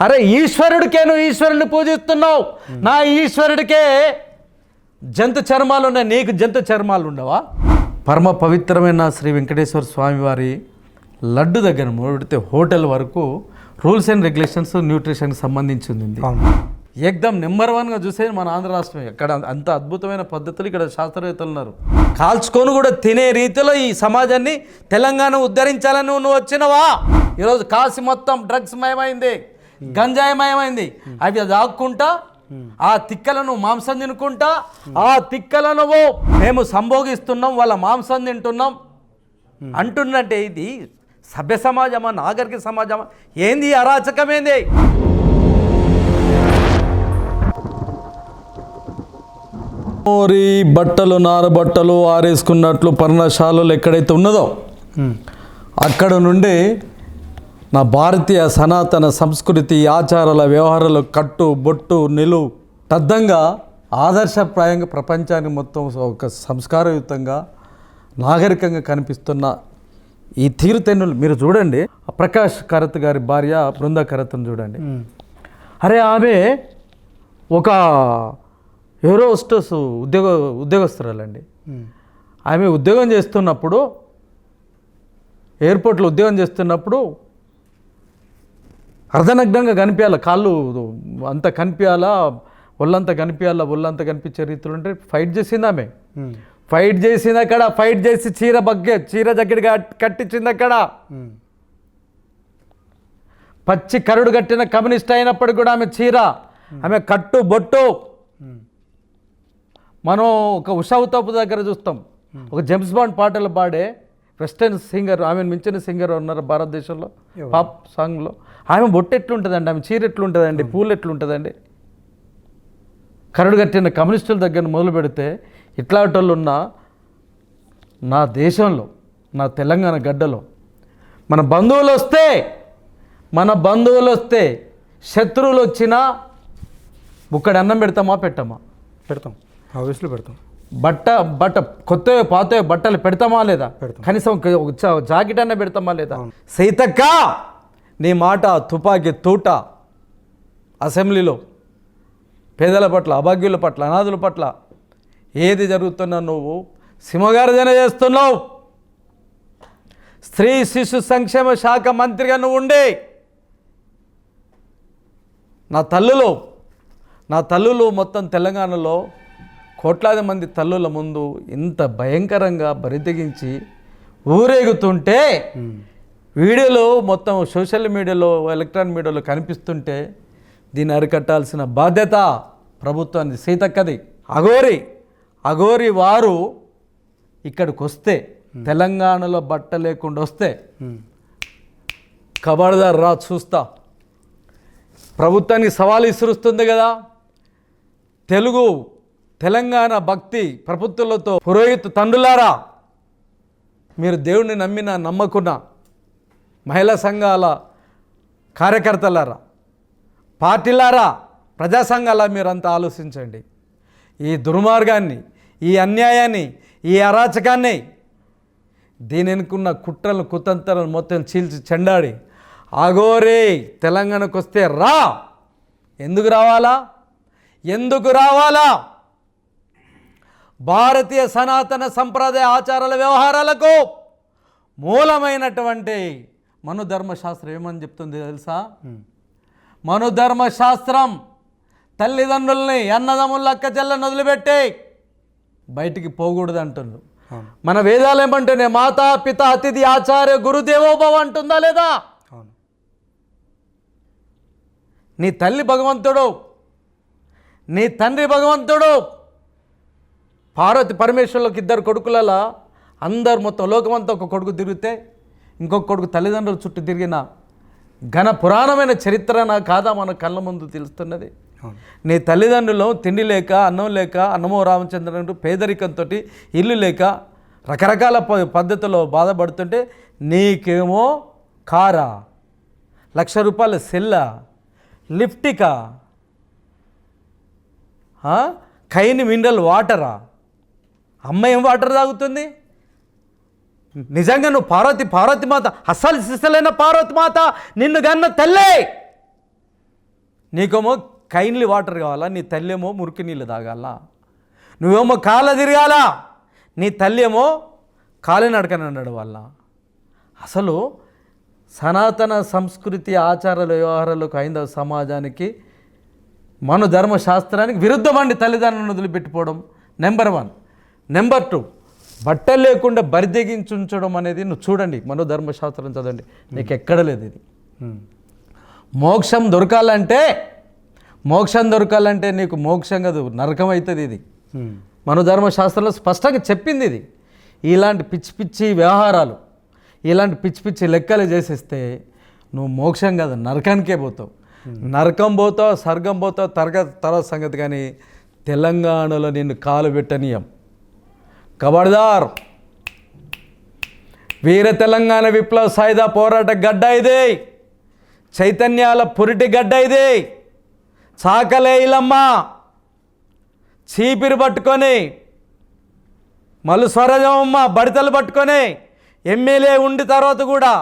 అరే ఈశ్వరుడికే నువ్వు ఈశ్వరుని పూజిస్తున్నావు. నా ఈశ్వరుడికే జంతు చర్మాలు ఉన్నాయి. నీకు జంతు చర్మాలు ఉండవా? పరమ పవిత్రమైన శ్రీ వెంకటేశ్వర స్వామి వారి లడ్డు దగ్గర మొదడితే హోటల్ వరకు రూల్స్ అండ్ రెగ్యులేషన్స్ న్యూట్రిషన్కి సంబంధించింది. ఉంది. ఏకదం నెంబర్ వన్గా చూసేది మన ఆంధ్ర రాష్ట్రమే. ఇక్కడ అంత అద్భుతమైన పద్ధతులు ఇక్కడ శాస్త్రవేత్తలు ఉన్నారు. కాల్చుకొని కూడా తినే రీతిలో ఈ సమాజాన్ని తెలంగాణ ఉద్ధరించాలని నువ్వు వచ్చినవా? ఈరోజు కాసి మొత్తం డ్రగ్స్ మయమైంది. గంజాయి మయమైంది అవి దాక్కుంటా ఆ తిక్కలను మాంసం తినుకుంటా ఆ తిక్కలను మేము సంభోగిస్తున్నాం వాళ్ళ మాంసం తింటున్నాం. అంటున్నట్టే ఇది సభ్య సమాజమా నాగరిక సమాజమా? ఏంది అరాచకమేంది? మోరి బట్టలు నారబట్టలు ఆరేసుకున్నట్లు పర్ణశాలలు ఎక్కడైతే ఉన్నదో. అక్కడ నుండి నా భారతీయ సనాతన సంస్కృతి ఆచారాల వ్యవహారాలు కట్టు బొట్టు నిలువు తద్దంగా ఆదర్శప్రాయంగా ప్రపంచానికి మొత్తం ఒక సంస్కారయుతంగా నాగరికంగా కనిపిస్తున్న ఈ తీరుతెన్నులు మీరు చూడండి ప్రకాష్ కరత్ గారి భార్య బృందా కరత్ను చూడండి. అరే ఆమె ఒక హోస్టెస్ ఉద్యోగ ఉద్యోగస్తురాలండి. ఆమె ఉద్యోగం చేస్తున్నప్పుడు ఎయిర్పోర్ట్లో ఉద్యోగం చేస్తున్నప్పుడు అర్ధనగ్నంగా కనిపించాలి కాళ్ళు అంత కనిపించాలా ఒళ్ళంతా కనిపించాలా ఒళ్ళంతా కనిపించే రీతిలో ఉంటే ఫైట్ చేసింది ఆమె. ఫైట్ చేసింది అక్కడ ఫైట్ చేసి చీర బగ్గే చీర దగ్గర కట్టించింది అక్కడ. పచ్చి కరుడు కట్టిన కమ్యూనిస్ట్ అయినప్పటికీ కూడా ఆమె చీర ఆమె కట్టు బొట్టు. మనం ఒక ఉషా ఉతపు దగ్గర చూస్తాం ఒక జేమ్స్ బాండ్ పాటలు పాడే వెస్టర్న్ సింగర్ ఆమెను మించిన సింగర్ ఉన్నారు భారతదేశంలో? పాప్ సాంగ్లో ఆమె బొట్టు ఎట్లుంటుందండి? ఆమె చీర ఎట్లుంటుందండి? పూలు ఎట్లుంటుందండి? కరడు కట్టిన కమ్యూనిస్టుల దగ్గర మొదలు పెడితే ఇట్లాంటి ఉన్న నా దేశంలో నా తెలంగాణ గడ్డలో మన బంధువులు వస్తే మన బంధువులు వస్తే శత్రువులు వచ్చినా బుక్కడి అన్నం పెడతామా పెట్టమా? పెడతాం. ఆబ్వియస్లీ పెడతాం. బట్ట బట్ట కొత్త పాత బట్టలు పెడతామా లేదా? పెడతాం. కనీసం ఒక జాకెట్ అన్న పెడతామా లేదా. సీతక్క! నీ మాట తుపాకీ తూట అసెంబ్లీలో పేదల పట్ల అభాగ్యుల పట్ల అనాథుల పట్ల ఏది జరుగుతున్నా నువ్వు సింహగార్జన చేస్తున్నావు. స్త్రీ శిశు సంక్షేమ శాఖ మంత్రిగా నువ్వు ఉండే నా తల్లులు నా తల్లులు మొత్తం తెలంగాణలో కోట్లాది మంది తల్లుల ముందు ఇంత భయంకరంగా బరితెగించి ఊరేగుతుంటే వీడియోలో మొత్తం సోషల్ మీడియాలో ఎలక్ట్రానిక్ మీడియాలో కనిపిస్తుంటే దీన్ని అరికట్టాల్సిన బాధ్యత ప్రభుత్వానికి సీతక్కది. అఘోరి అఘోరి వారు ఇక్కడికి వస్తే తెలంగాణలో బట్ట లేకుండా వస్తే ఉమ్. కబర్దార్ రా చూస్తా. ప్రభుత్వానికి సవాల్ ఇసురుస్తుంది కదా. తెలుగు తెలంగాణ భక్తి ప్రభుత్వాలతో పురోహిత తండ్రులారా మీరు దేవుణ్ణి నమ్మిన నమ్మకున్న మహిళా సంఘాల కార్యకర్తలారా పార్టీలారా ప్రజా సంఘాల మీరంతా ఆలోచించండి. ఈ దుర్మార్గాన్ని ఈ అన్యాయాన్ని ఈ అరాచకాన్ని దీని వెనుకున్న కుట్రలు కుతంత్రాలను మొత్తం చీల్చి చెండాడి ఆగోరే తెలంగాణకు వస్తే రా. ఎందుకు రావాలా? ఎందుకు రావాలా? భారతీయ సనాతన సంప్రదాయ ఆచారాల వ్యవహారాలకు మూలమైనటువంటి మనుధర్మశాస్త్రం ఏమని చెప్తుంది తెలుసా. మనుధర్మశాస్త్రం తల్లిదండ్రుల్ని అన్నదమ్ముల అక్క చెల్లని వదిలిపెట్టి బయటికి పోకూడదు అంటున్నారు. అవును. మన వేదాలు ఏమంటున్నాయి మాతా పిత అతిథి ఆచార్య గురుదేవోభవ అంటుందా లేదా? నీ తల్లి భగవంతుడు నీ తండ్రి భగవంతుడు పార్వతి పరమేశ్వరులకు ఇద్దరు కొడుకులలో అందరు మొత్తం లోకమంతా ఒక కొడుకు తిరిగితే ఇంకొక కొడుకు తల్లిదండ్రుల చుట్టూ తిరిగిన ఘన పురాణమైన చరిత్ర నా కాదా మన కళ్ళ ముందు తెలుస్తున్నది. నీ తల్లిదండ్రులు తిండి లేక అన్నం లేక అన్నమో రామచంద్రుడు పేదరికంతో ఇల్లు లేక రకరకాల ప- పద్ధతుల్లో బాధపడుతుంటే నీకేమో కారా లక్ష రూపాయల సెల్లా లిఫ్టికా? కైని మినరల్ వాటరా? అమ్మ ఏం వాటర్ తాగుతుంది? నిజంగా నువ్వు పార్వతి పార్వతి మాత అస్సలు సిసలైన పార్వతి మాత నిన్ను గన్న తల్లే! నీకేమో కైన్లీ వాటర్ కావాలా? నీ తల్లేమో మురికి నీళ్ళు తాగాల? నువ్వేమో కాళ్ళ తిరగాల? నీ తల్లేమో ఏమో కాలినడకన నడవాల? అసలు సనాతన సంస్కృతి ఆచారాలు వ్యవహారాలకు హైందవ సమాజానికి మన ధర్మశాస్త్రానికి విరుద్ధమండి తల్లిదండ్రులను వదిలిపెట్టుకోవడం నెంబర్ వన్ నెంబర్ టూ బట్టలు లేకుండా బరిదెగించి ఉంచడం అనేది నువ్వు చూడండి మనో ధర్మశాస్త్రం చదవండి. నీకు ఎక్కడ లేదు ఇది. మోక్షం దొరకాలంటే మోక్షం దొరకాలంటే నీకు మోక్షం కాదు నరకం అవుతుంది ఇది. ఉమ్. మన ధర్మశాస్త్రంలో స్పష్టంగా చెప్పింది ఇది. ఇలాంటి పిచ్చి పిచ్చి వ్యవహారాలు ఇలాంటి పిచ్చి పిచ్చి లెక్కలు చేసేస్తే నువ్వు మోక్షం కాదు నరకానికే పోతావు. నరకం పోతావు స్వర్గం పోతావు తరగ తర్వాత సంగతి కానీ తెలంగాణలో నిన్ను కాలు పెట్టనీయం. కబడ్దార్. వీర తెలంగాణ విప్లవ సాయుధ పోరాట గడ్డ ఇదే. చైతన్యాల పురిటి గడ్డ ఇది. చాకలే ఇలమ్మ. చీపిరి పట్టుకొని మలు స్వరజమ్మ బడితలు పట్టుకొని ఎమ్మెల్యే ఉండి తర్వాత కూడా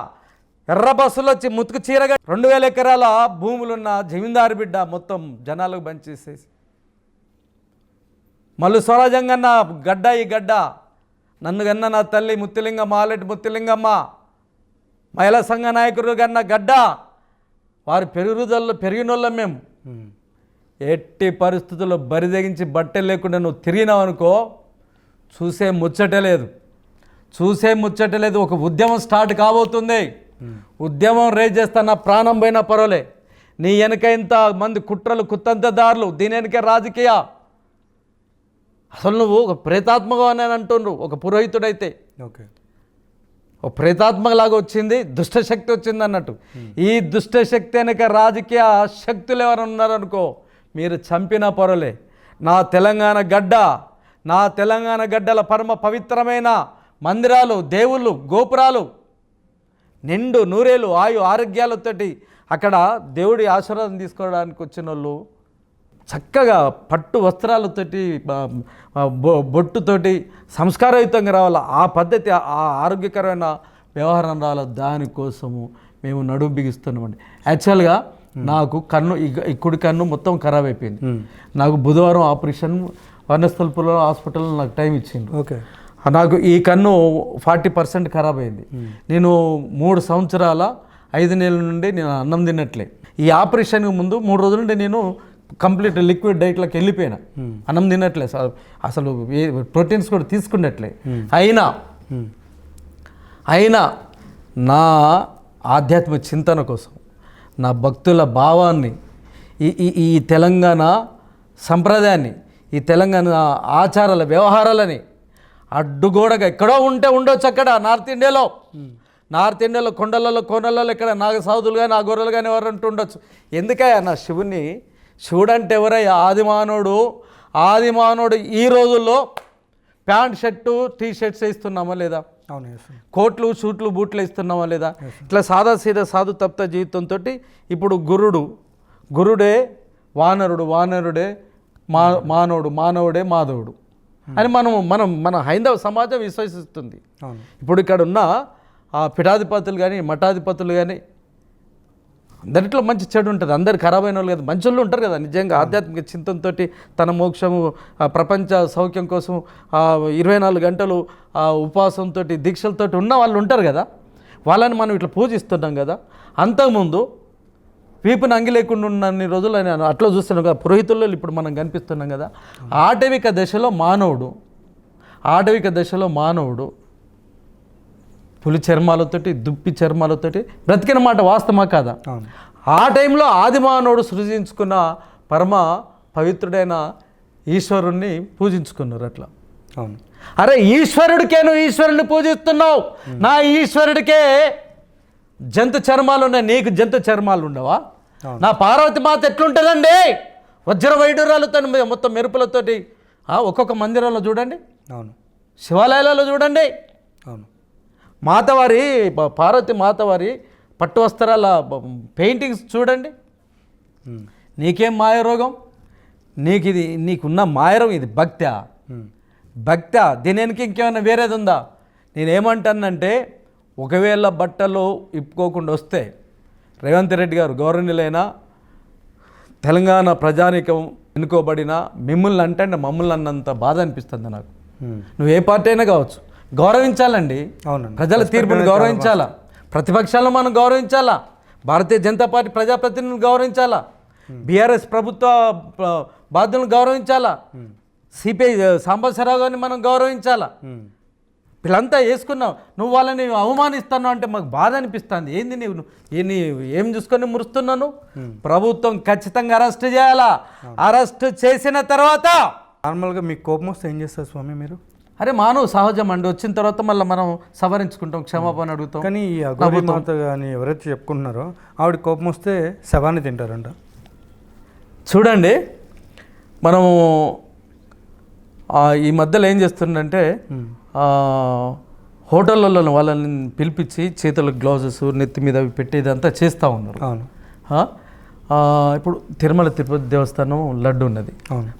ఎర్ర బస్సులు వచ్చి ముతుకు చీరగా రెండు వేల ఎకరాల భూములున్న జమీందారు బిడ్డ మొత్తం జనాలకు పనిచేసేసి మల్లు స్వరాజంగన్న గడ్డ ఈ గడ్డ నన్ను గన్న నా తల్లి ముత్తిలింగమ్మ ఆలెటి ముత్తిలింగమ్మ మహిళా సంఘ నాయకుడు గన్న గడ్డ వారి పెరుగుదల పెరిగినోళ్ళం మేము. ఎట్టి పరిస్థితుల్లో బరిదెగించి బట్టలు లేకుండా నువ్వు తిరిగినావు అనుకో చూసే ముచ్చట లేదు. చూసే ముచ్చట లేదు. ఒక ఉద్యమం స్టార్ట్ కాబోతుంది. ఉద్యమం రేజ్ చేస్తా నా ప్రాణం పోయినా పర్వాలే. నీ వెనక ఇంత మంది కుట్రలు కుత్తంతదారులు దీని వెనక రాజకీయ అసలు నువ్వు ఒక ప్రేతాత్మగా అని అంటుండ్రు ఒక పురోహితుడైతే. ఓకే. ఒక ప్రేతాత్మలాగా వచ్చింది దుష్టశక్తి వచ్చింది అన్నట్టు. ఈ దుష్టశక్తి వెనక రాజకీయ శక్తులు ఎవరైనా ఉన్నారనుకో మీరు చంపినా పొరలే. నా తెలంగాణ గడ్డ నా తెలంగాణ గడ్డల పరమ పవిత్రమైన మందిరాలు దేవుళ్ళు గోపురాలు నిండు నూరేలు ఆయు ఆరోగ్యాలతోటి అక్కడ దేవుడి ఆశీర్వాదం తీసుకోవడానికి వచ్చిన వాళ్ళు చక్కగా పట్టు వస్త్రాలతోటి బొట్టుతోటి సంస్కారయుతంగా రావాలి? ఆ పద్ధతి ఆ ఆరోగ్యకరమైన వ్యవహారం రావాలి? దానికోసము మేము నడుము బిగిస్తున్నామండి. యాక్చువల్గా నాకు కన్ను ఈ ఈ కుడి కన్ను మొత్తం ఖరాబ్ అయిపోయింది. నాకు బుధవారం ఆపరేషన్ వనస్థలపురం హాస్పిటల్లో నాకు టైం ఇచ్చిండు ఓకే. నాకు ఈ కన్ను ఫార్టీ పర్సెంట్ ఖరాబ్ అయింది. నేను మూడు సంవత్సరాల ఐదు నెలల నుండి నేను అన్నం తినట్లే. ఈ ఆపరేషన్కి ముందు మూడు రోజుల నుండి నేను కంప్లీట్ లిక్విడ్ డైట్లోకి వెళ్ళిపోయినా. అన్నం తినట్లే అసలు ప్రోటీన్స్ కూడా తీసుకున్నట్లే అయినా. అయినా నా ఆధ్యాత్మిక చింతన కోసం నా భక్తుల భావాన్ని ఈ ఈ తెలంగాణ సంప్రదాయాన్ని ఈ తెలంగాణ ఆచారాల వ్యవహారాలని అడ్డుగోడగా ఎక్కడో ఉంటే ఉండొచ్చు అక్కడ నార్త్ ఇండియాలో. నార్త్ ఇండియాలో కొండలలో కోనలలో ఇక్కడ నాగ సాధులు కానీ ఆ గొర్రెలు కానీ ఎవరు అంటూ ఉండొచ్చు. ఎందుకయ్యా నా శివుని శివుడు అంటే ఎవరయ్యా ఆదిమానవుడు ఆదిమానవుడు ఈ రోజుల్లో ప్యాంట్ షర్టు టీ షర్ట్స్ వేస్తున్నామా లేదా? అవును కోట్లు షూట్లు బూట్లు ఇస్తున్నామా లేదా? ఇట్లా సాదా సీదా సాధు తప్త జీవితంతో ఇప్పుడు గురుడు గురుడే వానరుడు వానరుడే మా మానవుడు మానవుడే మాధవుడు. అని మనం మనం మన హైందవ సమాజం విశ్వసిస్తుంది. ఇప్పుడు ఇక్కడ ఉన్న ఆ పీఠాధిపతులు కానీ మఠాధిపతులు కానీ దాంట్లో మంచి చెడు ఉంటుంది. అందరు ఖరాబ్ అయిన వాళ్ళు కదా. మంచి వాళ్ళు ఉంటారు కదా. నిజంగా ఆధ్యాత్మిక చింతనతో తన మోక్షము ప్రపంచ సౌఖ్యం కోసం ఇరవై నాలుగు గంటలు ఉపవాసంతో దీక్షలతో ఉన్న వాళ్ళు ఉంటారు కదా. వాళ్ళని మనం ఇట్లా పూజిస్తున్నాం కదా. అంతకుముందు వీపుని అంగి లేకుండా ఉన్నన్ని రోజులు నేను అట్లా చూస్తున్నాం కదా. పురోహితుల్లో ఇప్పుడు మనం కనిపిస్తున్నాం కదా. ఆటవిక దశలో మానవుడు ఆటవిక దశలో మానవుడు పులి చర్మాలతోటి దుప్పి చర్మాలతోటి బ్రతికిన మాట వాస్తవమా కాదా? ఆ టైంలో ఆదిమానవుడు సృజించుకున్న పరమ పవిత్రుడైన ఈశ్వరుణ్ణి పూజించుకున్నారు అట్లా. అవును. అరే ఈశ్వరుడికే నువ్వు ఈశ్వరుని పూజిస్తున్నావు. నా ఈశ్వరుడికే జంతు చర్మాలు ఉన్నాయి నీకు జంతు చర్మాలు ఉండవా. నా పార్వతి మాత ఎట్లుంటుందండి? వజ్ర వైడూరాలతో మొత్తం మెరుపులతోటి ఆ, ఒక్కొక్క మందిరంలో చూడండి. అవును. శివాలయాలలో చూడండి. అవును. మాతవారి పార్వతి మాతవారి పట్టు వస్త్రాల పెయింటింగ్స్ చూడండి. నీకేం మాయ రోగం నీకు ఇది నీకున్న మాయరం ఇది భక్త్యా ఉమ్. భక్త దీనికి ఇంకేమైనా వేరేది ఉందా నేనేమంటానంటే ఒకవేళ బట్టలు ఇప్పుకోకుండా వస్తే రేవంత్ రెడ్డి గారు గౌరవనీయులైన తెలంగాణ ప్రజానికం ఎన్నుకోబడిన మిమ్మల్ని అంటే మమ్మల్ని అన్నంత బాధ అనిపిస్తుంది నాకు. నువ్వు ఏ పార్టీ అయినా కావచ్చు గౌరవించాలండి. అవునండి. ప్రజల తీర్పుని గౌరవించాలా? ప్రతిపక్షాలను మనం గౌరవించాలా? భారతీయ జనతా పార్టీ ప్రజాప్రతినిధులను గౌరవించాలా? బీఆర్ఎస్ ప్రభుత్వ ప్ర- బాధ్యులను గౌరవించాలా? సిపిఐ సాంబశివరావు గారిని మనం గౌరవించాలా. వీళ్ళంతా వేసుకున్నావు నువ్వు వాళ్ళని అవమానిస్తున్నావు అంటే మాకు బాధ అనిపిస్తుంది. ఏంది నీవు? ఏ నీ ఏం చూసుకొని మురుస్తున్నాను ప్రభుత్వం ఖచ్చితంగా అరెస్ట్ చేయాలా? అరెస్ట్ చేసిన తర్వాత నార్మల్గా మీకు కోపం వస్తే ఏం చేస్తారు స్వామి మీరు? అరే మానవ సహజం అండి. వచ్చిన తర్వాత మళ్ళీ మనం సవరించుకుంటాం క్షమాపణ అడుగుతాం. కానీ ఈ మాత కానీ ఎవరైతే చెప్పుకుంటున్నారో ఆవిడ కోపం వస్తే శవాన్ని తింటారంట. చూడండి మనము ఈ మధ్యలో ఏం చేస్తుందంటే ఉమ్. హోటళ్ళలో వాళ్ళని పిలిపించి చేతులకు గ్లౌజెస్ నెత్తి మీద అవి పెట్టేదంతా చేస్తూ ఉన్నారు. ఇప్పుడు తిరుమల తిరుపతి దేవస్థానం లడ్డు ఉన్నది.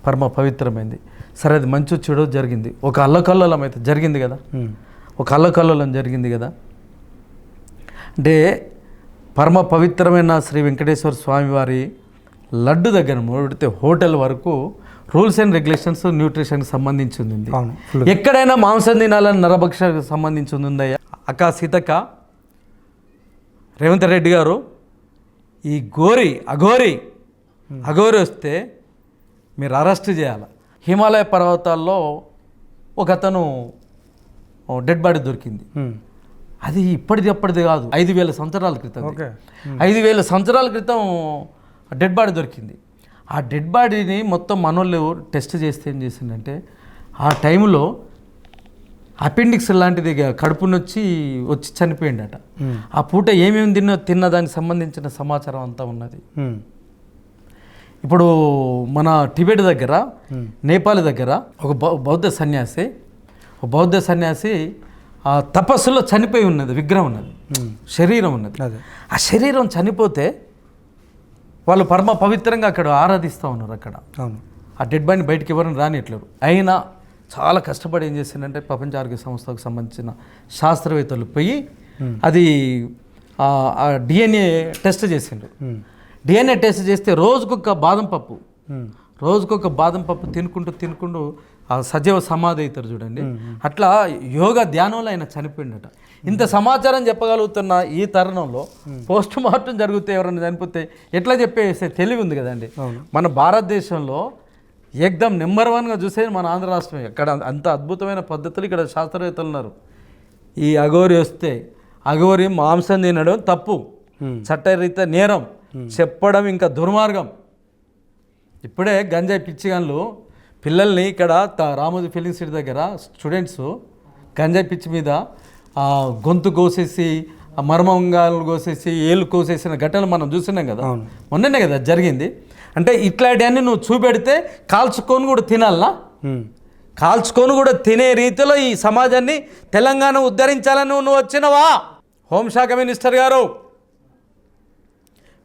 పరమ పవిత్రమైంది. సరే అది మంచి చెడు జరిగింది. ఒక అల్లకల్లోలం అయితే జరిగింది కదా. ఒక అల్లకల్లోలం జరిగింది కదా? అంటే పరమ పవిత్రమైన శ్రీ వెంకటేశ్వర స్వామి వారి లడ్డు దగ్గర మొదలెడితే హోటల్ వరకు రూల్స్ అండ్ రెగ్యులేషన్స్ న్యూట్రిషన్కి సంబంధించి ఉంది ఎక్కడైనా మాంసం తినాలని నరభక్షకు సంబంధించి ఉందయ్యా అక్క సీతక్క రేవంత్ రెడ్డి గారు ఈ గోరి అఘోరి అఘోరి వస్తే మీరు అరెస్ట్ చేయాలి. హిమాలయ పర్వతాల్లో ఒక అతను డెడ్ బాడీ దొరికింది. అది ఇప్పటిది అప్పటిది కాదు. ఐదు వేల సంవత్సరాల క్రితం ఐదు వేల సంవత్సరాల క్రితం డెడ్ బాడీ దొరికింది. ఆ డెడ్ బాడీని మొత్తం మనోళ్ళు టెస్ట్ చేస్తే ఏం చేసిందంటే ఆ టైంలో అపెండిక్స్ లాంటిది కడుపు నొచ్చి వచ్చి చనిపోయిండట. ఆ పూట ఏమేమి తిన్న తిన్న దానికి సంబంధించిన సమాచారం అంతా ఉన్నది. ఇప్పుడు మన టిబెట్ దగ్గర. నేపాల్ దగ్గర ఒక బౌద్ధ సన్యాసి ఒక బౌద్ధ సన్యాసి ఆ తపస్సులో చనిపోయి ఉన్నది విగ్రహం ఉన్నది. శరీరం ఉన్నది. ఆ శరీరం చనిపోతే వాళ్ళు పరమ పవిత్రంగా అక్కడ ఆరాధిస్తూ ఉన్నారు అక్కడ. అవును. ఆ డెడ్ బాడీని బయటికి ఎవరిని రానిట్లేరు అయినా చాలా కష్టపడి ఏం చేసిందంటే ప్రపంచ ఆరోగ్య సంస్థకు సంబంధించిన శాస్త్రవేత్తలు పోయి అది ఆ డిఎన్ఏ టెస్ట్ చేసిండ్రు. ఉమ్. డిఎన్ఏ టెస్ట్ చేస్తే రోజుకొక బాదం పప్పు. రోజుకొక బాదం పప్పు తినుకుంటూ తినుకుంటూ ఆ సజీవ సమాధి అవుతారు చూడండి. అట్లా యోగా ధ్యానంలో ఆయన చనిపోయిండట. ఇంత సమాచారం చెప్పగలుగుతున్న ఈ తరుణంలో పోస్ట్ మార్టం జరిగితే ఎవరైనా చనిపోతే ఎట్లా చెప్పేసే తెలివి ఉంది కదండి. మన భారతదేశంలో ఏకదం నెంబర్ వన్గా చూసేది మన ఆంధ్ర రాష్ట్రమే. అక్కడ అంత అద్భుతమైన పద్ధతులు ఇక్కడ శాస్త్రవేత్తలు ఉన్నారు. ఈ అఘోరి వస్తే అఘోరి మాంసం తినడం తప్పు. ఉమ్. చట్టరీత్యా నేరం. చెప్పడం ఇంకా దుర్మార్గం. ఇప్పుడే గంజాయి పిచ్చిగాన్లు పిల్లల్ని ఇక్కడ రామోజీ ఫిలిం సిటీ దగ్గర స్టూడెంట్స్ గంజాయి పిచ్చి మీద గొంతు కోసేసి మర్మంగాలు కోసేసి ఏళ్ళు కోసేసిన ఘటనలు మనం చూస్తున్నాం కదా. మొన్ననే కదా జరిగింది. అంటే ఇట్లాంటివన్నీ నువ్వు చూపెడితే కాల్చుకొని కూడా తినాలా ఉమ్. కాల్చుకొని కూడా తినే రీతిలో ఈ సమాజాన్ని తెలంగాణ ఉద్ధరించాలని నువ్వు వచ్చినవా? హోంశాఖ మినిస్టర్ గారు.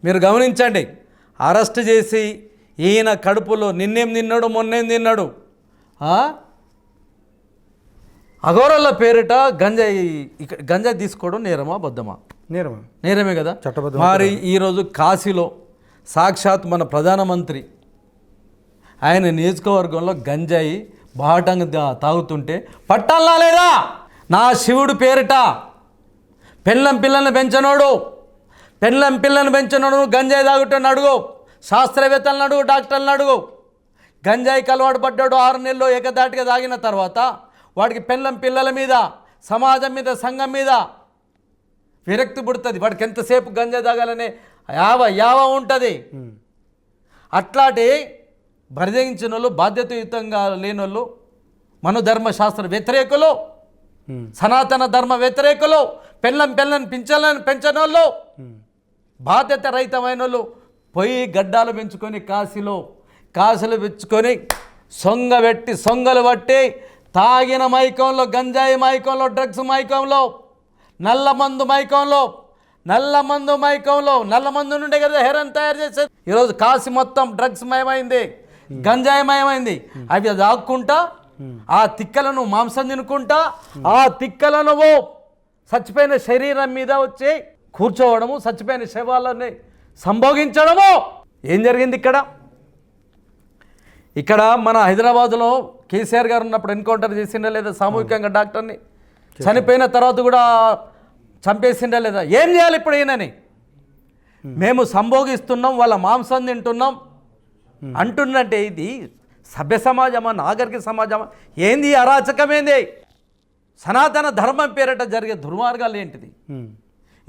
మీరు గమనించండి. అరెస్ట్ చేసి ఈయన కడుపులో నిన్నేం తిన్నాడు మొన్నేం తిన్నాడు? అఘోరాల పేరిట గంజాయి ఇక్కడ గంజాయి తీసుకోవడం నేరమా బద్దమా నేరమా. నేరమే కదా? చట్టబద్ధం మరి ఈరోజు కాశీలో సాక్షాత్ మన ప్రధానమంత్రి ఆయన నియోజకవర్గంలో గంజాయి బాటంగా తాగుతుంటే పట్టాలా లేదా? నా శివుడు పేరిట పెళ్ళం పిల్లల్ని పెంచనోడు. పెళ్ళం పిల్లని పెంచనోడు గంజాయి తాగుతాను అడుగు శాస్త్రవేత్తలను అడుగు డాక్టర్లను అడుగు గంజాయికి అలవాటు పడ్డాడు ఆరు నెలలు ఏకదాటిగా తాగిన తర్వాత వాడికి పెళ్ళం పిల్లల మీద సమాజం మీద సంఘం మీద విరక్తి పుడుతుంది వాడికి ఎంతసేపు గంజాయి తాగాలనే యావ యావ ఉంటుంది. అట్లాంటి బరిదగించిన వాళ్ళు బాధ్యతయుతంగా లేని వాళ్ళు మనోధర్మశాస్త్ర వ్యతిరేకులు. సనాతన ధర్మ వ్యతిరేకులు పెళ్ళం పెళ్ళని పెంచాలని పెంచనోళ్ళు. బాధ్యత రహితమైన వాళ్ళు పొయ్యి గడ్డాలు పెంచుకొని కాశీలో కాసులు పెంచుకొని సొంగ పెట్టి సొంగలు పట్టి తాగిన మైకంలో గంజాయి మైకంలో డ్రగ్స్ మైకంలో నల్ల మందు మైకంలో నల్ల మందు మైకంలో నల్ల మందు నుండే కదా హెరన్ తయారు చేసేది. ఈరోజు కాశీ మొత్తం డ్రగ్స్ మయమైంది గంజాయి మయమైంది. అవి దాక్కుంటా ఆ తిక్కలను మాంసం తినుకుంటా ఆ తిక్కలను చచ్చిపోయిన శరీరం మీద వచ్చి కూర్చోవడము చచ్చిపోయిన శవాలని సంభోగించడము. ఏం జరిగింది ఇక్కడ? ఇక్కడ మన హైదరాబాద్లో కేసీఆర్ గారు ఉన్నప్పుడు ఎన్కౌంటర్ చేసిండా లేదా సామూహికంగా డాక్టర్ని? చనిపోయిన తర్వాత కూడా చంపేసిండా లేదా? ఏం చేయాలి ఇప్పుడు ఈయనని? మేము సంభోగిస్తున్నాం వాళ్ళ మాంసం తింటున్నాం. అంటున్నట్టే ఇది సభ్య సమాజమా నాగరిక సమాజమా? ఏంది అరాచకమేంది? సనాతన ధర్మం పేరట జరిగే దుర్మార్గాలు ఏంటిది.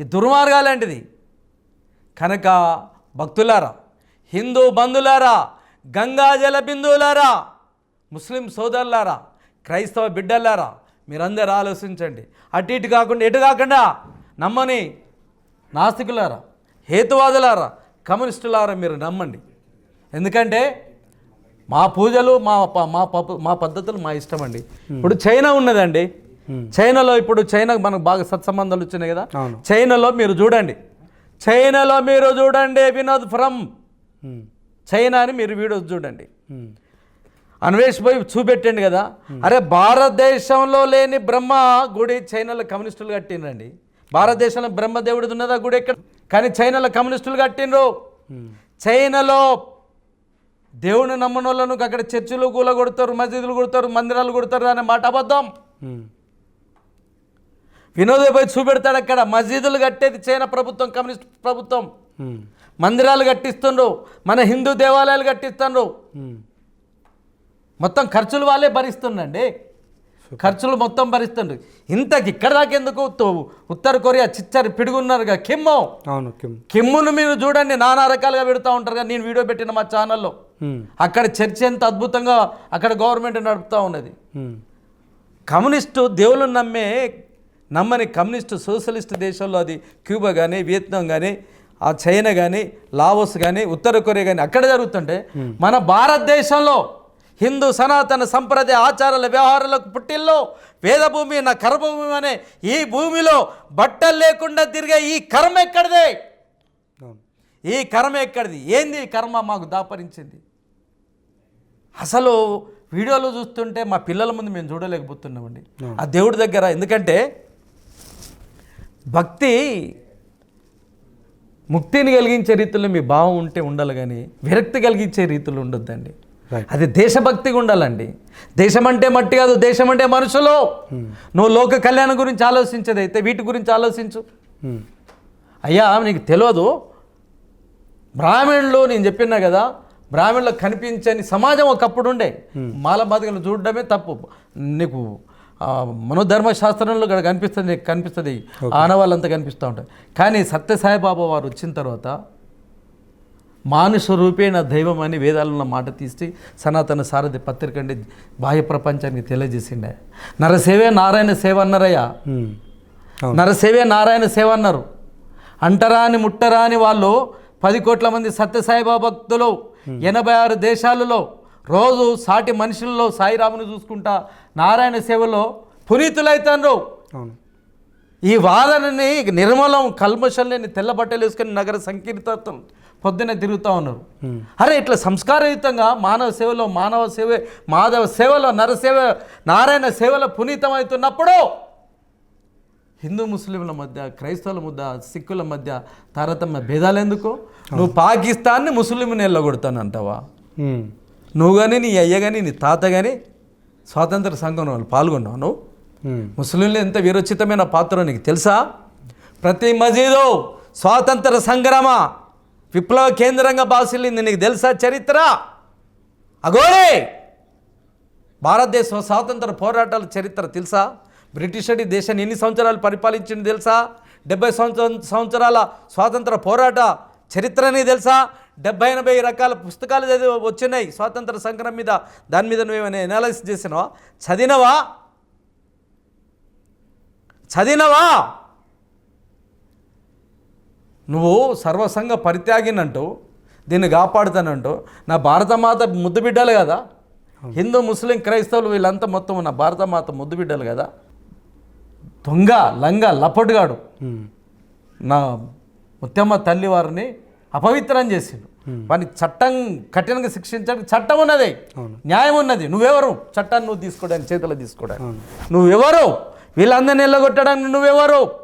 ఈ దుర్మార్గాలు ఏంటిది కనుక భక్తులారా హిందూ బంధులారా గంగాజల బిందువులారా ముస్లిం సోదరులారా క్రైస్తవ బిడ్డలారా మీరందరూ ఆలోచించండి. అటు ఇటు కాకుండా ఎటు కాకుండా నమ్మని నాస్తికులారా హేతువాదులారా కమ్యూనిస్టులారా మీరు నమ్మండి. ఎందుకంటే మా పూజలు మా ప- మా మా పద్ధతులు మా ఇష్టం అండి ఇప్పుడు చైనా ఉన్నదండి. చైనాలో ఇప్పుడు చైనా మనకు బాగా సత్సంబంధాలు వచ్చినాయి కదా. చైనాలో మీరు చూడండి. చైనాలో మీరు చూడండి వినోద్ ఫ్రమ్. ఉమ్. చైనా అని మీరు వీడియోస్ చూడండి. ఉమ్. అన్వేష్ పోయి చూపెట్టండి కదా? అరే భారతదేశంలో లేని బ్రహ్మ గుడి చైనాలో కమ్యూనిస్టులు కట్టిండ్రండి. భారతదేశంలో బ్రహ్మదేవుడిది ఉన్నదా గుడి ఎక్కడ? కానీ చైనాలో కమ్యూనిస్టులు కట్టిండ్రు. చైనాలో దేవుని నమ్మని వాళ్ళను అక్కడ చర్చిలు కూల కొడతారు మసీదులు కొడతారు మందిరాలు కొడతారు అనే మాట అబద్ధం. వినోద్ పోయి చూపెడతాడు అక్కడ. మసీదులు కట్టేది చైనా ప్రభుత్వం కమ్యూనిస్ట్ ప్రభుత్వం. మందిరాలు కట్టిస్తుండ్రు. మన హిందూ దేవాలయాలు కట్టిస్తుండ్రు. మొత్తం ఖర్చులు వాళ్ళే భరిస్తుండండి. ఖర్చులు మొత్తం భరిస్తుండ్రు. ఇంతకి ఇక్కడ దాకా ఎందుకు తో- ఉత్తర కొరియా చిచ్చరి పిడుగున్నారుగా కిమ్మో. అవును కిమ్. కిమ్మును మీరు చూడండి నానా రకాలుగా పెడుతూ ఉంటారు కదా నేను వీడియో పెట్టిన మా ఛానల్లో. అక్కడ చర్చ ఎంత అద్భుతంగా అక్కడ గవర్నమెంట్ నడుపుతూ ఉన్నది. కమ్యూనిస్టు దేవుళ్ళను నమ్మే నమ్మని కమ్యూనిస్టు సోషలిస్ట్ దేశంలో అది క్యూబా కానీ వియత్నాం కానీ ఆ చైనా కానీ లావోస్ కానీ ఉత్తర కొరియా కానీ అక్కడ జరుగుతుంటే మన భారతదేశంలో హిందూ సనాతన సంప్రదాయ ఆచారాల వ్యవహారాలకు పుట్టిల్లో. వేదభూమి నా కర్మభూమి అనే ఈ భూమిలో బట్టలు లేకుండా తిరిగే ఈ కర్మ ఎక్కడిదే? ఈ కర్మ ఎక్కడిది? ఏంది ఈ కర్మ మాకు దాపరించింది? అసలు వీడియోలో చూస్తుంటే మా పిల్లల ముందు మేము చూడలేకపోతున్నామండి. ఆ దేవుడి దగ్గర ఎందుకంటే భక్తి ముక్తిని కలిగించే రీతిలో మీ భావం ఉంటే ఉండాలి కానీ విరక్తి కలిగించే రీతిలో ఉండొద్దండి. అది దేశభక్తిగా ఉండాలండి. దేశం అంటే మట్టి కాదు దేశం అంటే మనుషులు. నువ్వు లోక కళ్యాణం గురించి ఆలోచించదైతే వీటి గురించి ఆలోచించు. ఉమ్. అయ్యా నీకు తెలియదు బ్రాహ్మణులు నేను చెప్పినా కదా బ్రాహ్మణులకు కనిపించని సమాజం ఒకప్పుడు ఉండే. మాల బతుకలు చూడడమే తప్పు. నీకు ఆ, మనోధర్మ శాస్త్రంలో ఇక్కడ కనిపిస్తుంది. కనిపిస్తుంది ఆనవాళ్ళంతా కనిపిస్తూ ఉంటాయి. కానీ సత్యసాయిబాబా వారు వచ్చిన తర్వాత మానుష రూపేణ దైవం అని వేదాలలో ఉన్న మాట తీసి సనాతన సారథి పత్రిక అండి బాహ్య ప్రపంచానికి తెలియజేసిండే. నరసేవే నారాయణ సేవ అన్నారయ్యా. నరసేవే నారాయణ సేవ అన్నారు. అంటరాని ముట్టరాని వాళ్ళు పది కోట్ల మంది సత్యసాయిబాబా భక్తులు ఎనభై ఆరు దేశాలలో రోజు సాటి మనుషుల్లో సాయిరాముని చూసుకుంటా నారాయణ సేవలో పునీతులైతాన్రు. అవును. ఈ వాదనని నిర్మలం కల్మషం లేని తెల్ల బట్టలు వేసుకొని నగర సంకీర్తం పొద్దున్నే తిరుగుతూ ఉన్నారు. అరే ఇట్లా సంస్కారయుతంగా మానవ సేవలో మానవ సేవ మాధవ సేవలో నరసేవ నారాయణ సేవలో పునీతమవుతున్నప్పుడు హిందూ ముస్లింల మధ్య క్రైస్తవుల మధ్య సిక్కుల మధ్య తారతమ్య భేదాలు ఎందుకు నువ్వు పాకిస్తాన్ని ముస్లింని వెళ్ళగొడతానంటావా. నువ్వు కానీ నీ అయ్య కానీ నీ తాత కానీ స్వాతంత్ర సంఘంలో వాళ్ళు పాల్గొన్నావు నువ్వు. ముస్లింలు ఎంత వీరోచితమైన పాత్ర నీకు తెలుసా? ప్రతి మజీదు స్వాతంత్ర సంగ్రామ విప్లవ కేంద్రంగా బాసిల్లింది నీకు తెలుసా చరిత్ర? అగోరే! భారతదేశ స్వాతంత్ర పోరాటాల చరిత్ర తెలుసా? బ్రిటిష్ దేశాన్ని ఎన్ని సంవత్సరాలు పరిపాలించింది తెలుసా? డెబ్బై సంవత్సరం సంవత్సరాల స్వాతంత్ర పోరాట చరిత్రని తెలుసా? డెబ్బై ఎనభై రకాల పుస్తకాలు చదివి వచ్చినాయి. స్వాతంత్ర సంగ్రామం మీద దాని మీద నువ్వేమైనా ఎనాలిసిస్ చేసినావా? చదివినవా? చదివినవా? నువ్వు సర్వసంగ పరిత్యాగినంటూ దీన్ని కాపాడుతానంటూ నా భారతమాత ముద్దు బిడ్డలు కదా హిందూ ముస్లిం క్రైస్తవులు వీళ్ళంతా మొత్తం నా భారతమాత ముద్దు బిడ్డలు కదా? దొంగ లంగ లపటుగాడు ఉమ్. నా ముత్యమ్మ తల్లి వారిని అపవిత్రం చేసిండు. వాని చట్టం కఠినంగా శిక్షించడానికి చట్టం ఉన్నది. న్యాయం ఉన్నది. నువ్వెవరు? చట్టాన్ని నువ్వు తీసుకోవడానికి చేతిలో తీసుకోవడానికి. నువ్వెవరు? వీళ్ళందరినీ వెళ్ళగొట్టడానికి నువ్వెవరు?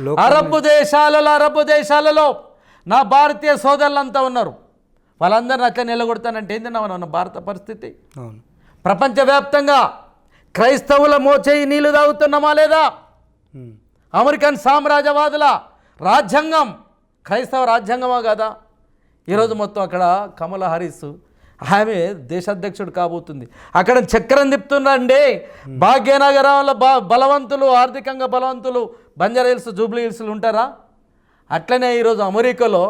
లో అరబ్ దేశాలలో అరబ్ దేశాలలో నా భారతీయ సోదరులంతా ఉన్నారు. వాళ్ళందరిని అట్లా నిలగొడతానంటే ఏంటన్నా మన భారత పరిస్థితి? ప్రపంచవ్యాప్తంగా క్రైస్తవుల మోచేయి నీళ్ళు తాగుతున్నామా లేదా. అమెరికన్ సామ్రాజ్యవాదుల రాజ్యాంగం క్రైస్తవ రాజ్యాంగమా కదా? ఈరోజు మొత్తం అక్కడ కమల హారిస్ ఆమె దేశాధ్యక్షుడు కాబోతుంది. అక్కడ చక్రం తిప్పుతున్నారండి భాగ్యనగరంలో బ బలవంతులు ఆర్థికంగా బలవంతులు బంజారా హిల్స్ జూబ్లీ హిల్స్లు ఉంటారా? అట్లనే ఈరోజు అమెరికాలో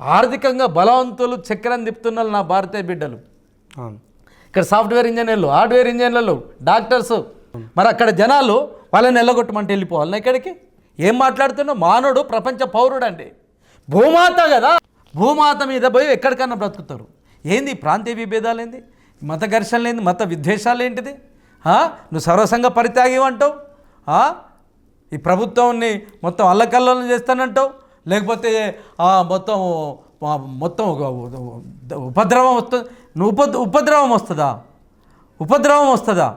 ఆర్థికంగా బలవంతులు చక్రం తిప్పుతున్నారు నా భారతీయ బిడ్డలు. ఇక్కడ సాఫ్ట్వేర్ ఇంజనీర్లు హార్డ్వేర్ ఇంజనీర్లు డాక్టర్స్. మరి అక్కడ జనాలు వాళ్ళని వెళ్ళగొట్టమంటే వెళ్ళిపోవాలి ఇక్కడికి? ఏం మాట్లాడుతున్నావు? మానవుడు ప్రపంచ పౌరుడు అండి భూమాత కదా. భూమాత మీద పోయి ఎక్కడికన్నా బ్రతుకుతారు. ఏంది? ప్రాంతీయ విభేదాలు ఏంది మత ఘర్షణలు ఏంది మత విద్వేషాలు ఏంటిది నువ్వు సర్వసంగ పరిత్యాగం అంటావు? ఈ ప్రభుత్వాన్ని మొత్తం అల్లకల్లోలం చేస్తానంటావు? లేకపోతే మొత్తం మొత్తం ఒక ఉపద్రవం వస్తుంది నువ్వు ఉప ఉపద్రవం వస్తుందా? ఉపద్రవం వస్తుందా?